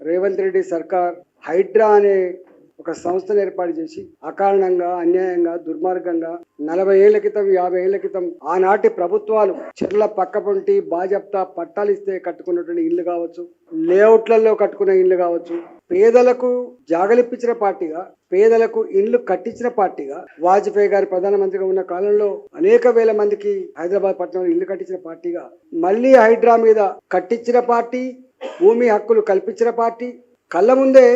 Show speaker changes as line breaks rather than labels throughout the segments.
రేవంత్ రెడ్డి సర్కార్ హైడ్రా అనే ఒక సంస్థను ఏర్పాటు చేసి అకారణంగా అన్యాయంగా దుర్మార్గంగా నలభై ఏళ్ళ క్రితం యాభై ఏళ్ళ క్రితం ఆనాటి ప్రభుత్వాలు చెర్ల పక్కపొంటి బాజప్తా పట్టాలు ఇస్తే కట్టుకున్నటువంటి ఇల్లు కావచ్చు లేఅవుట్లలో కట్టుకున్న ఇల్లు కావచ్చు పేదలకు జాగలిప్పించిన పార్టీగా పేదలకు ఇల్లు కట్టించిన పార్టీగా వాజ్పేయి గారు ప్రధానమంత్రిగా ఉన్న కాలంలో అనేక వేల మందికి హైదరాబాద్ పట్టణంలో ఇల్లు కట్టించిన పార్టీగా మళ్ళీ హైడ్రా మీద కట్టించిన పార్టీ భూమి హక్కులు కల్పించిన పార్టీ. కళ్ళ ముందే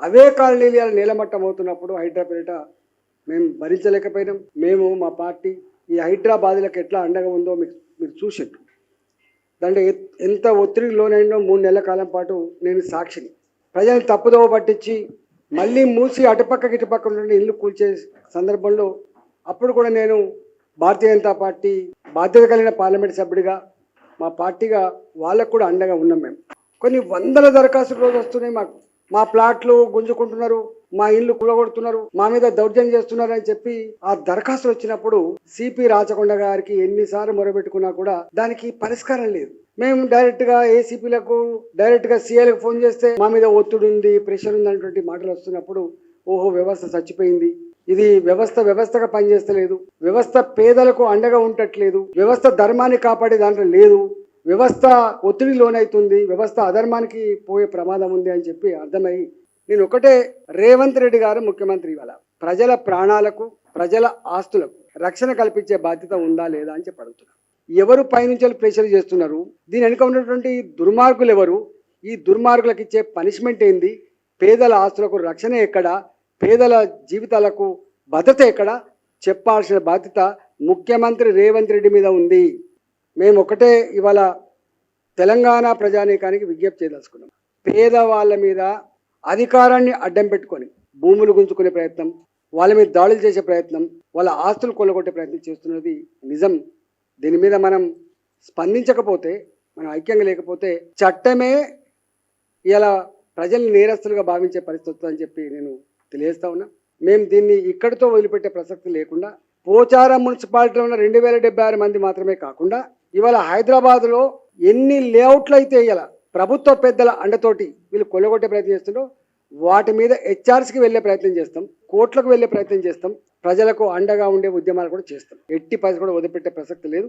అవే కాలనీలు నీలమట్టం అవుతున్నప్పుడు హైదరాబాద్ మేము భరించలేకపోయినాం. మేము మా పార్టీ ఈ హైదరాబాదులకు ఎట్లా అండగా ఉందో మీకు మీరు చూసిండ్రు. దాంట్లో ఎంత ఒత్తిడికి లోనైందో మూడు నెలల కాలం పాటు నేను సాక్షిని. ప్రజల్ని తప్పుదోవ పట్టించి మళ్ళీ మూసి అటుపక్క ఇటుపక్క నుండి ఇల్లు కూల్చే సందర్భంలో అప్పుడు కూడా నేను భారతీయ జనతా పార్టీ బాధ్యత కలిగిన పార్లమెంట్ సభ్యుడిగా మా పార్టీగా వాళ్ళకు కూడా అండగా ఉన్నాం మేము. కొన్ని వందల దరఖాస్తులు రోజు వస్తున్నాయి మాకు. మా ప్లాట్లు గుంజుకుంటున్నారు మా ఇల్లు కూలగొడుతున్నారు మా మీద దౌర్జన్యం చేస్తున్నారు అని చెప్పి ఆ దరఖాస్తులు వచ్చినప్పుడు సిపి రాచకొండ గారికి ఎన్నిసార్లు మొరబెట్టుకున్నా కూడా దానికి పరిష్కారం లేదు. మేము డైరెక్ట్గా ఏసీపీలకు డైరెక్ట్గా సీఏలకు ఫోన్ చేస్తే మా మీద ఒత్తిడి ఉంది ప్రెషర్ ఉంది అనేటువంటి మాటలు వస్తున్నప్పుడు ఓహో వ్యవస్థ చచ్చిపోయింది. ఇది వ్యవస్థ వ్యవస్థగా పనిచేస్తలేదు. వ్యవస్థ పేదలకు అండగా ఉండట్లేదు. వ్యవస్థ ధర్మాన్ని కాపాడే దాంట్లో లేదు. వ్యవస్థ ఒత్తిడి లోనైతుంది వ్యవస్థ అధర్మానికి పోయే ప్రమాదం ఉంది అని చెప్పి అర్థమై నేను ఒకటే రేవంత్ రెడ్డి గారు ముఖ్యమంత్రి ఇవాళ. ప్రజల ప్రాణాలకు ప్రజల ఆస్తులకు రక్షణ కల్పించే బాధ్యత ఉందా లేదా అని చెప్పి అడుగుతున్నా. ఎవరు పైనుంచి ప్రెషర్ చేస్తున్నారు? దీని వెనుక ఉన్నటువంటి దుర్మార్గులు ఎవరు? ఈ దుర్మార్గులకు ఇచ్చే పనిష్మెంట్ ఏంది? పేదల ఆస్తులకు రక్షణ ఎక్కడ? పేదల జీవితాలకు భద్రత ఎక్కడ? చెప్పాల్సిన బాధ్యత ముఖ్యమంత్రి రేవంత్ రెడ్డి మీద ఉంది. మేము ఒకటే ఇవాళ తెలంగాణ ప్రజానీకానికి విజ్ఞప్తి చేయదలుచుకున్నాం. పేదవాళ్ళ మీద అధికారాన్ని అడ్డం పెట్టుకొని భూములు గుంజుకునే ప్రయత్నం వాళ్ళ మీద దాడులు చేసే ప్రయత్నం వాళ్ళ ఆస్తులు కొల్లగొట్టే ప్రయత్నం చేస్తున్నది నిజం. దీని మీద మనం స్పందించకపోతే మనం ఐక్యంగా లేకపోతే చట్టమే ఇలా ప్రజల్ని నేరస్తులుగా భావించే పరిస్థితి అని చెప్పి నేను తెలియజేస్తా ఉన్నా. మేము దీన్ని ఇక్కడితో వదిలిపెట్టే ప్రసక్తి లేకుండా పోచారం మున్సిపాలిటీలో ఉన్న రెండు వేల డెబ్బై ఆరు మంది మాత్రమే కాకుండా ఇవాళ హైదరాబాద్లో ఎన్ని లేఅవుట్లు అయితే ఇవాళ ప్రభుత్వ పెద్దల అండతోటి వీళ్ళు కొల్లగొట్టే ప్రయత్నం చేస్తుండో వాటి మీద హెచ్ఆర్స్కి వెళ్ళే ప్రయత్నం చేస్తాం కోర్టులకు వెళ్ళే ప్రయత్నం చేస్తాం ప్రజలకు అండగా ఉండే ఉద్యమాలు కూడా చేస్తాం. ఎట్టి పరిస్థితి కూడా వదిలిపెట్టే ప్రసక్తి లేదు.